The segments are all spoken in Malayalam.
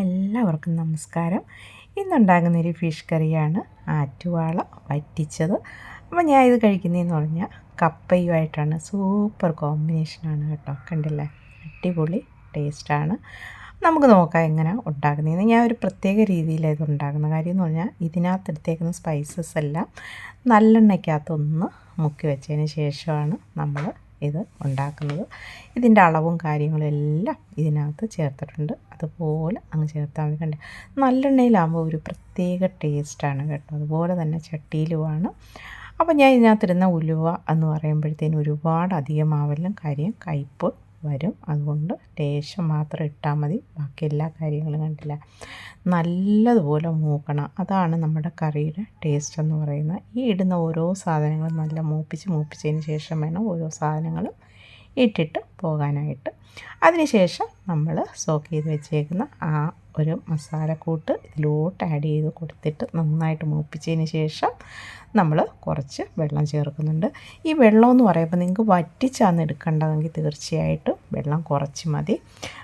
എല്ലാവർക്കും നമസ്കാരം. ഇന്നുണ്ടാകുന്നൊരു ഫിഷ് കറിയാണ് ആറ്റുവാള വറ്റിച്ചത്. അപ്പോൾ ഞാൻ ഇത് കഴിക്കുന്നതെന്ന് പറഞ്ഞാൽ കപ്പയുമായിട്ടാണ്. സൂപ്പർ കോമ്പിനേഷനാണ് കേട്ടോ. കണ്ടില്ലേ? അടിപൊളി ടേസ്റ്റാണ്. നമുക്ക് നോക്കാം എങ്ങനെ ഉണ്ടാക്കുന്നതെന്ന് ഞാൻ ഒരു പ്രത്യേക രീതിയിലാണ് ഇത് ഉണ്ടാക്കുന്ന കാര്യം എന്ന് പറഞ്ഞാൽ ഇതിനകത്ത് എടുത്തേക്കുന്ന സ്പൈസസ് എല്ലാം നല്ലെണ്ണയ്ക്കകത്തൊന്ന് മുക്കി വെച്ചതിന് ശേഷമാണ് നമ്മൾ ഇത് ഉണ്ടാക്കുന്നത്. ഇതിന്റെ അളവും കാര്യങ്ങളും എല്ലാം ഇതിനകത്ത് ചേർത്തിട്ടുണ്ട്. അതുപോലെ അങ്ങ് ചേർത്താൽ മതി. കണ്ടേ? നല്ലെണ്ണയിലാകുമ്പോൾ ഒരു പ്രത്യേക ടേസ്റ്റാണ് കേട്ടോ. അതുപോലെ തന്നെ ചട്ടിയിലുമാണ്. അപ്പോൾ ഞാൻ ഇതിനകത്തിരുന്ന ഉലുവ എന്ന് പറയുമ്പോഴത്തേനും ഒരുപാട് അധികമാവലും കാര്യം കയ്പ്പ് വരും. അതുകൊണ്ട് ലേശം മാത്രം ഇട്ടാൽ മതി. ബാക്കി എല്ലാ കാര്യങ്ങളും കണ്ടില്ല. നല്ലതുപോലെ മൂക്കണം. അതാണ് നമ്മുടെ കറിയുടെ ടേസ്റ്റ് എന്ന് പറയുന്നത്. ഈ ഇടുന്ന ഓരോ സാധനങ്ങളും നല്ല മൂപ്പിച്ച് മൂപ്പിച്ചതിന് ശേഷം വേണം ഓരോ സാധനങ്ങളും ഇട്ടിട്ട് പോകാനായിട്ട്. അതിനുശേഷം നമ്മൾ സോക്ക് ചെയ്ത് വെച്ചേക്കുന്ന ആ ഒരു മസാലക്കൂട്ട് ഇതിലോട്ട് ആഡ് ചെയ്ത് കൊടുത്തിട്ട് നന്നായിട്ട് മൂപ്പിച്ചതിന് ശേഷം നമ്മൾ കുറച്ച് വെള്ളം ചേർക്കുന്നുണ്ട്. ഈ വെള്ളം എന്ന് പറയുമ്പോൾ നിങ്ങൾക്ക് വറ്റിച്ചാന്ന് എടുക്കേണ്ടതെങ്കിൽ തീർച്ചയായിട്ടും വെള്ളം കുറച്ച് മതി.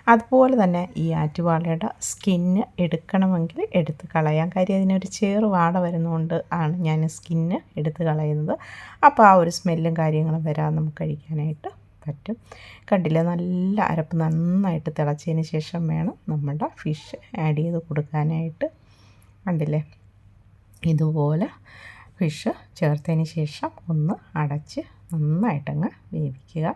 അതുപോലെ തന്നെ ഈ ആറ്റുവാളയുടെ സ്കിന്ന് എടുക്കണമെങ്കിൽ എടുത്ത് കളയാം. കാര്യം അതിനൊരു ചേറ് വാട വരുന്നതുകൊണ്ട് ആണ് ഞാൻ സ്കിന്ന് എടുത്ത് കളയുന്നത്. അപ്പോൾ ആ ഒരു സ്മെല്ലും കാര്യങ്ങളും വരാതെ നമുക്ക് കഴിക്കാനായിട്ട് പറ്റും. കണ്ടില്ല? നല്ല അരപ്പ് നന്നായിട്ട് തിളച്ചതിന് ശേഷം വേണം നമ്മുടെ ഫിഷ് ആഡ് ചെയ്ത് കൊടുക്കാനായിട്ട്. കണ്ടില്ലേ? ഇതുപോലെ ഫിഷ് ചേർത്തതിന് ശേഷം ഒന്ന് അടച്ച് നന്നായിട്ടങ്ങ് വേവിക്കുക.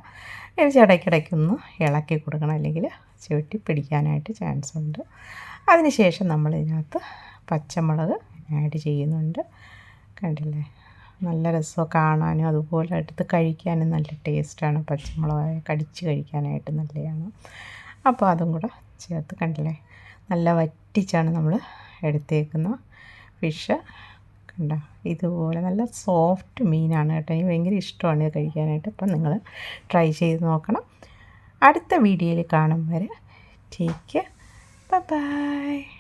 വേവിച്ച് ഇടയ്ക്കിടയ്ക്കൊന്ന് ഇളക്കി കൊടുക്കണം. അല്ലെങ്കിൽ ചവിട്ടി പിടിക്കാനായിട്ട് ചാൻസ് ഉണ്ട്. അതിനുശേഷം നമ്മൾ ഇതിനകത്ത് പച്ചമുളക് ആഡ് ചെയ്യുന്നുണ്ട്. കണ്ടില്ലേ? നല്ല രസമാണ് കാണാനും അതുപോലെ എടുത്ത് കഴിക്കാനും നല്ല ടേസ്റ്റാണ്. പച്ചമുളക് കടിച്ച് കഴിക്കാനായിട്ട് നല്ലതാണ്. അപ്പോൾ അതും കൂടെ ചേർത്ത് കണ്ടില്ലേ? നല്ല വറ്റിച്ചാണ് നമ്മൾ എടുത്തേക്കുന്ന ഫിഷ് കണ്ട? ഇതുപോലെ നല്ല സോഫ്റ്റ് മീനാണ് കേട്ടോ. എനിക്ക് ഭയങ്കര ഇഷ്ടമാണ് ഇത് കഴിക്കാനായിട്ട്. അപ്പം നിങ്ങൾ ട്രൈ ചെയ്ത് നോക്കണം. അടുത്ത വീഡിയോയിൽ കാണും വരെ. Take by